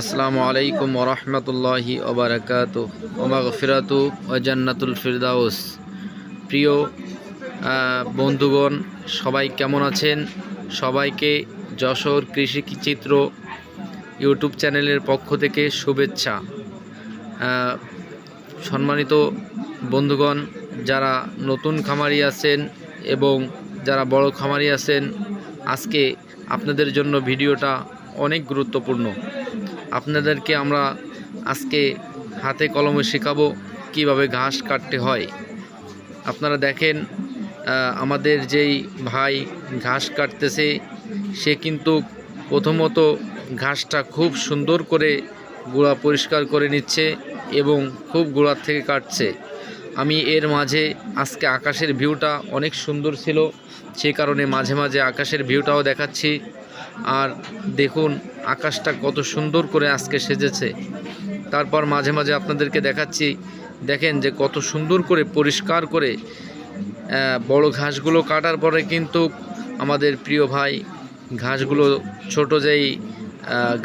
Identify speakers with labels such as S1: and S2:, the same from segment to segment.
S1: আসসালামু আলাইকুম ওরহমতুল্লাহি ওবরাকাত ওমাগফিরাতু ও জান্নাতুল ফিরদাউস। প্রিয় বন্ধুগণ, সবাই কেমন আছেন? সবাইকে যশোর কৃষি চিত্র ইউটিউব চ্যানেলের পক্ষ থেকে শুভেচ্ছা। সম্মানিত বন্ধুগণ, যারা নতুন খামারি আছেন এবং যারা বড় খামারি আছেন, আজকে আপনাদের জন্য ভিডিওটা অনেক গুরুত্বপূর্ণ। আপনাদেরকে আমরা আজকে হাতে কলমে শেখাবো কীভাবে ঘাস কাটতে হয়। আপনারা দেখেন আমাদের যেই ভাই ঘাস কাটতেছে, সে কিন্তু প্রথমত ঘাসটা খুব সুন্দর করে গোড়া পরিষ্কার করে নিচ্ছে এবং খুব গোড়ার থেকে কাটছে। আমি এর মাঝে আজকে আকাশের ভিউটা অনেক সুন্দর ছিল, সে কারণে মাঝে মাঝে আকাশের ভিউটাও দেখাচ্ছি। আর দেখুন, আকাশটা কত সুন্দর করে আজকে সেজেছে। তারপর মাঝে মাঝে আপনাদেরকে দেখাচ্ছি, দেখেন যে কত সুন্দর করে পরিষ্কার করে বড় ঘাসগুলো কাটার পরে কিন্তু আমাদের প্রিয় ভাই ঘাসগুলো, ছোট যেই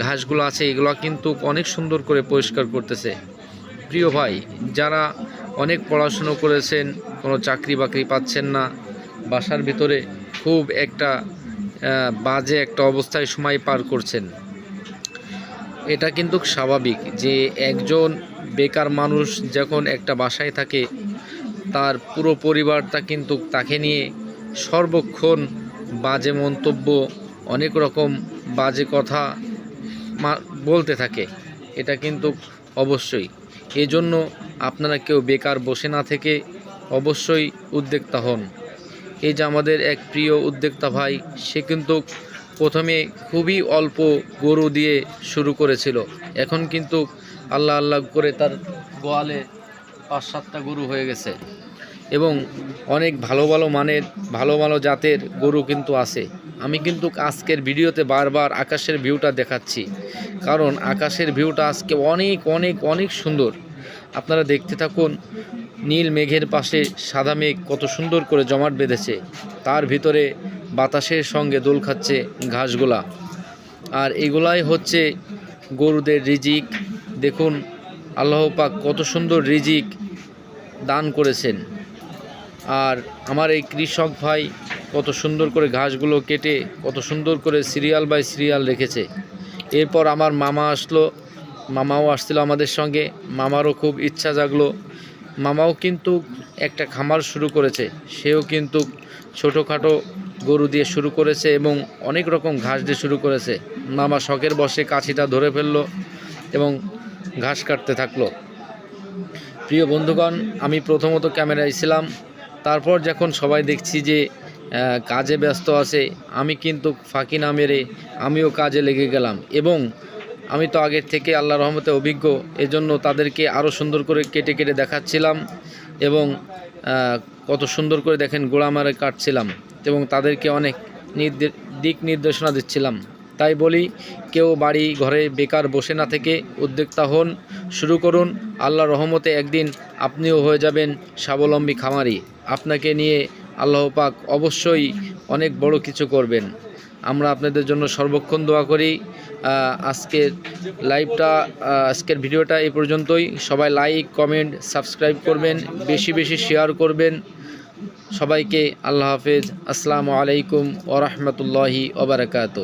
S1: ঘাসগুলো আছে, এগুলো কিন্তু অনেক সুন্দর করে পরিষ্কার করতেছে। প্রিয় ভাই, যারা অনেক পড়াশুনো করেছেন, কোনো চাকরি বাকরি পাচ্ছেন না, বাসার ভিতরে খুব একটা বাজে একটা অবস্থায় সময় পার করছেন। এটা কিন্তু স্বাভাবিক যে একজন বেকার মানুষ যখন একটা বাসায় থাকে, তার পুরো পরিবারটা কিন্তু তাকে নিয়ে সর্বক্ষণ বাজে মন্তব্য, অনেক রকম বাজে কথা বলতে থাকে। এটা কিন্তু অবশ্যই। এজন্য আপনারা কেউ বেকার বসে না থেকে অবশ্যই উদ্যোক্তা হন। এই যে আমাদের এক প্রিয় উদ্যোক্তা ভাই, সে কিন্তু প্রথমে খুবই অল্প গরু দিয়ে শুরু করেছিল। এখন কিন্তু আল্লাহ আল্লাহ করে তার গোয়ালে পাঁচ সাতটা গরু হয়ে গেছে এবং অনেক ভালো ভালো মানের, ভালো ভালো জাতের গরু কিন্তু আছে। আমি কিন্তু আজকের ভিডিওতে বারবার আকাশের ভিউটা দেখাচ্ছি। কারণ আকাশের ভিউটা আজকে অনেক অনেক অনেক সুন্দর। আপনারা দেখতে থাকুন, নীল মেঘের পাশে সাদা মেঘ কত সুন্দর করে জমাট বেঁধেছে। তার ভিতরে বাতাসের সঙ্গে দোল খাচ্ছে ঘাসগুলা। আর এগুলাই হচ্ছে গরুদের রিজিক। দেখুন, আল্লাহ পাক কত সুন্দর রিজিক দান করেছেন। আর আমার এই কৃষক ভাই কত সুন্দর করে ঘাসগুলো কেটে, কত সুন্দর করে সিরিয়াল বাই সিরিয়াল রেখেছে। এরপর আমার মামা আসলো মামাও আসছিল আমাদের সঙ্গে। মামারও খুব ইচ্ছা জাগলো। মামাও কিন্তু একটা খামার শুরু করেছে। সেও কিন্তু ছোটোখাটো গরু দিয়ে শুরু করেছে এবং অনেক রকম ঘাস দিয়ে শুরু করেছে। মামা শখের বসে কাছিটা ধরে ফেলল এবং ঘাস কাটতে থাকল। প্রিয় বন্ধুগণ, আমি প্রথমত ক্যামেরায় ছিলাম। তারপর যখন সবাই দেখছি যে কাজে ব্যস্ত আছে, আমি কিন্তু ফাঁকি না মেরে আমিও কাজে লেগে গেলাম এবং আমি তো আগের থেকে আল্লাহ রহমতে অভিজ্ঞ, এজন্য তাদেরকে আরও সুন্দর করে কেটে কেটে দেখাচ্ছিলাম এবং কত সুন্দর করে দেখেন গোড়া মারে কাটছিলাম এবং তাদেরকে অনেক দিক নির্দেশনা দিচ্ছিলাম। তাই বলি, কেউ বাড়ি ঘরে বেকার বসে না থেকে উদ্যোক্তা হন, শুরু করুন। আল্লাহ রহমতে একদিন আপনিও হয়ে যাবেন স্বাবলম্বী খামারি। আপনাকে নিয়ে আল্লাহ পাক অবশ্যই অনেক বড় কিছু করবেন। আমরা আপনাদের জন্য সর্বক্ষণ দোয়া করি আজকের লাইভটা আজকের ভিডিওটা এই পর্যন্তই। সবাই লাইক কমেন্ট সাবস্ক্রাইব করবেন, বেশি বেশি শেয়ার করবেন। সবাইকে আল্লাহ হাফেজ। আসসালামু আলাইকুম ওরহমতুল্লাহি ওবরাকাতু